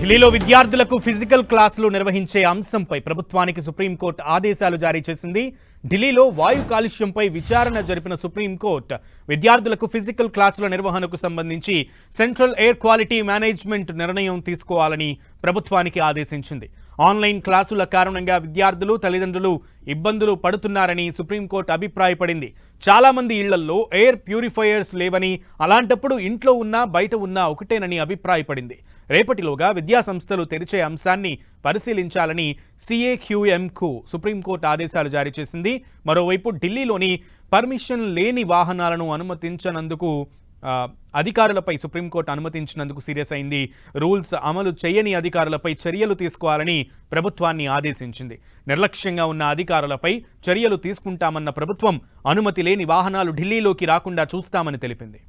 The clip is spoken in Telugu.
ఢిల్లీలో విద్యార్థులకు ఫిజికల్ క్లాసులు నిర్వహించే అంశంపై ప్రభుత్వానికి సుప్రీంకోర్టు ఆదేశాలు జారీ చేసింది. ఢిల్లీలో వాయు కాలుష్యంపై విచారణ జరిపిన సుప్రీంకోర్టు విద్యార్థులకు ఫిజికల్ క్లాసుల నిర్వహణకు సంబంధించి సెంట్రల్ ఎయిర్ క్వాలిటీ మేనేజ్మెంట్ నిర్ణయం తీసుకోవాలని ప్రభుత్వానికి ఆదేశించింది. ఆన్లైన్ క్లాసుల కారణంగా విద్యార్థులు తల్లిదండ్రులు ఇబ్బందులు పడుతున్నారని సుప్రీంకోర్టు అభిప్రాయపడింది. చాలామంది ఇళ్ళల్లో ఎయిర్ ప్యూరిఫైయర్స్ లేవని అలాంటప్పుడు ఇంట్లో ఉన్నా బయట ఉన్నా ఒకటేనని అభిప్రాయపడింది. రేపటిలోగా విద్యా సంస్థలు తెరిచే అంశాన్ని పరిశీలించాలని సిఏక్యూఎంకు సుప్రీంకోర్టు ఆదేశాలు జారీ చేసింది. మరోవైపు ఢిల్లీలోని పర్మిషన్ లేని వాహనాలను అనుమతించనందుకు అధికారులపై సుప్రీంకోర్టు అనుమతించినందుకు సీరియస్ అయింది. రూల్స్ అమలు చేయని అధికారులపై చర్యలు తీసుకోవాలని ప్రభుత్వాన్ని ఆదేశించింది. నిర్లక్ష్యంగా ఉన్న అధికారులపై చర్యలు తీసుకుంటామన్న ప్రభుత్వం అనుమతి లేని వాహనాలు ఢిల్లీలోకి రాకుండా చూస్తామని తెలిపింది.